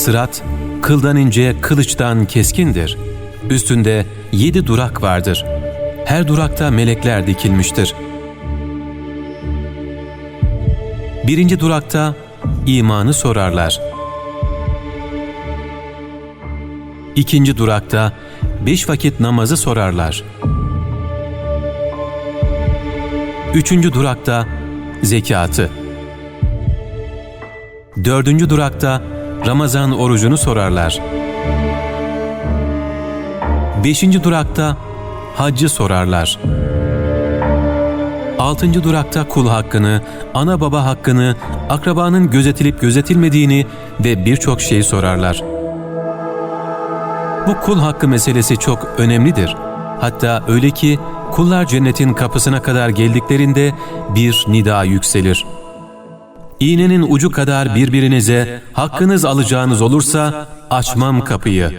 Sırat, kıldan ince, kılıçtan keskindir. Üstünde yedi durak vardır. Her durakta melekler dikilmiştir. Birinci durakta imanı sorarlar. İkinci durakta beş vakit namazı sorarlar. Üçüncü durakta zekatı. Dördüncü durakta Ramazan orucunu sorarlar. Beşinci durakta haccı sorarlar. Altıncı durakta kul hakkını, ana baba hakkını, akrabanın gözetilip gözetilmediğini ve birçok şey sorarlar. Bu kul hakkı meselesi çok önemlidir. Hatta öyle ki kullar cennetin kapısına kadar geldiklerinde bir nida yükselir. İğnenin ucu kadar birbirinize hakkınız alacağınız olursa açmam kapıyı.